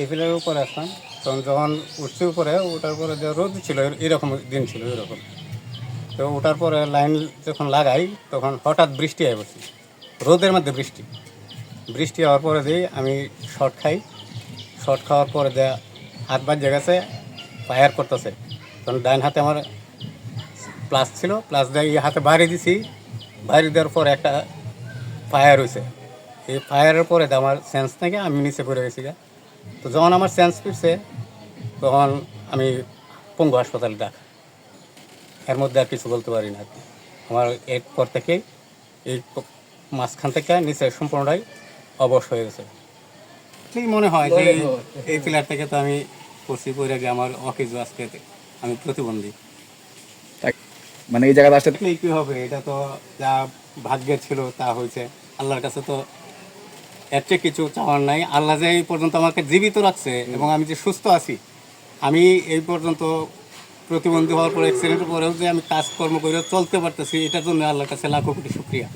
টেবিলের উপরে আসলাম তখন যখন উঠছি উপরে ওটার পরে যে রোদ ছিল, এরকম দিন ছিল, এরকম। তো ওটার পরে লাইন যখন লাগাই, তখন হঠাৎ বৃষ্টি হয়ে পড়ছি। রোদের মধ্যে বৃষ্টি। বৃষ্টি হওয়ার পরে দিয়ে আমি শর্ট খাই। শর্ট খাওয়ার পরে যে হাত বাজে গেছে, ফায়ার করতেছে। তখন ডাইন হাতে আমার প্লাস ছিল। প্লাস দিয়ে হাতে বাইরে দিছি। বাইরে দেওয়ার পরে একটা ফায়ার হয়েছে এই ফায়ারের পরে আমার সেন্স থেকে আমি নিচে পড়ে গেছি গা। তো যখন আমার সেন্স ফিরছে তখন আমি পঙ্গু হাসপাতালে ডাক এর মধ্যে আর কিছু বলতে পারি না। আমার এরপর থেকে এই মাঝখান থেকে নিচে সম্পূর্ণটাই অবশ হয়ে গেছে। ঠিক মনে হয় যে এই- পিলার থেকে তো আমি পড়ছি পড়ে গিয়ে আমার অকেজ আজকে আমি প্রতিবন্ধী? মানে এই জায়গাতে আসতে কি হবে? এটা তো যা ভাগ্যের ছিল তা হয়েছে। আল্লাহর কাছে তো এর চেয়ে কিছু চাওয়ার নাই। আল্লাহ যে এই পর্যন্ত আমাকে জীবিত রাখছে এবং আমি যে সুস্থ আছি আমি এই পর্যন্ত প্রতিবন্ধী হওয়ার পর অ্যাক্সিডেন্টের পরেও যে আমি কাজকর্ম করে চলতে পারতেছি এটার জন্য আল্লাহর কাছে লাখো কোটি শুক্রিয়া।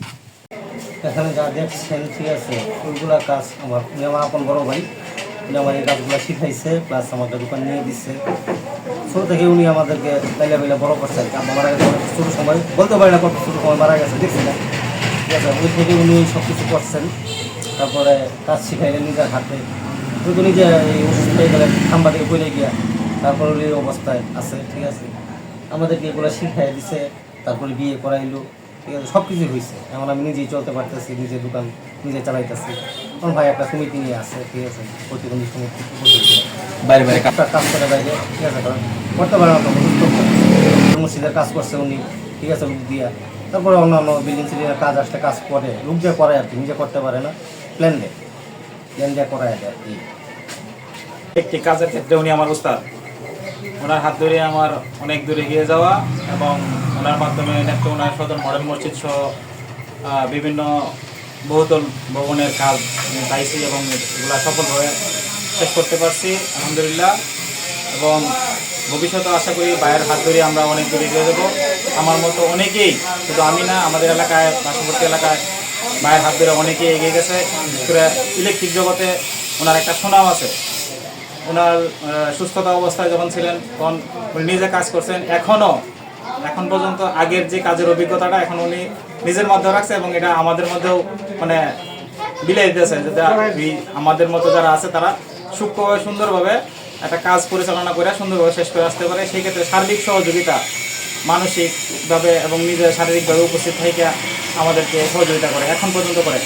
এখানে যা দেখছেন ঠিক আছে ওইগুলা কাজ আমার আমার আপন বড় ভাই উনি আমার এই কাজগুলো শিখাইছে প্লাস আমাকে দোকান নিয়ে দিচ্ছে ছোটো থেকে উনি আমাদেরকে বেলা বেলা বড় করছে আর কি। আমরা মারা গেছে ছোটো সময় বলতে পারি না কত ছোটো সময় মারা গেছে দেখছি না। ঠিক আছে ওই থেকে উনি সব কিছু করছেন। তারপরে কাজ শিখাইলেন নিজের হাতে। শুধু নিজে এই অসুস্থ হয়ে গেলেন খাম্বা থেকে পড়ে গিয়া তারপরে এই অবস্থায় আছে ঠিক আছে? আমাদেরকে এগুলো শিখাই দিছে তারপরে বিয়ে করাইলো ঠিক আছে? সব কিছুই হয়েছে এখন আমি নিজেই চলতে পারতেছি নিজের দোকান নিজে চালাইতেছি। আমার ভাই একটা সমিতি নিয়ে আছে ঠিক আছে? প্রতিবন্ধী সমিতি বাইরে বাইরে। কাজ- কাজ করে বাইরে ঠিক আছে? কারণ করতে পারে না তো মসজিদের কাজ করছে উনি ঠিক আছে? লোক দিয়া। তারপরে অন্যান্য বিল্ডিং সিলিংয়ের কাজ আসলে কাজ করে লোক যে করে আর কি নিজে করতে পারে না। প্ল্যান দেয় প্ল্যান দিয়ে করায় দেয় একটি কাজের ক্ষেত্রে উনি আমার উস্তাদ। ওনার হাত ধরে আমার অনেক দূরে এগিয়ে যাওয়া এবং ওনার মাধ্যমে নেত্র ওনার সদর মডেল মসজিদ সহ বিভিন্ন বহুতল ভবনের কাজ পাইছি এবং এগুলা সফলভাবে শেষ করতে পারছি, আলহামদুলিল্লাহ। এবং ভবিষ্যতে আশা করি বাইরের হাত ধরে আমরা অনেক দূরে এগিয়ে যাব। আমার মতো অনেকেই, শুধু আমি না, আমাদের এলাকায়, পার্শ্ববর্তী এলাকায় মায়ের হাত ধরে অনেকেই এগিয়ে গেছে। ইলেকট্রিক জগতে ওনার একটা সুনাম আছে। ওনার সুস্থতা অবস্থায় যখন ছিলেন, তখন উনি নিজে কাজ করছেন। এখনও এখন পর্যন্ত আগের যে কাজের অভিজ্ঞতাটা এখন উনি নিজের মধ্যে রাখছে এবং এটা আমাদের মধ্যেও মানে বিলাই দিতেছে যাতে আমাদের মতো যারা আছে তারা সূক্ষ্মভাবে, সুন্দরভাবে একটা কাজ পরিচালনা করে, সুন্দরভাবে শেষ করে আসতে পারে। সেই ক্ষেত্রে সার্বিক সহযোগিতা মানসিকভাবে এবং নিজের শারীরিকভাবে উপস্থিত থেকে আমাদেরকে সহযোগিতা করে। এখন পর্যন্ত করে।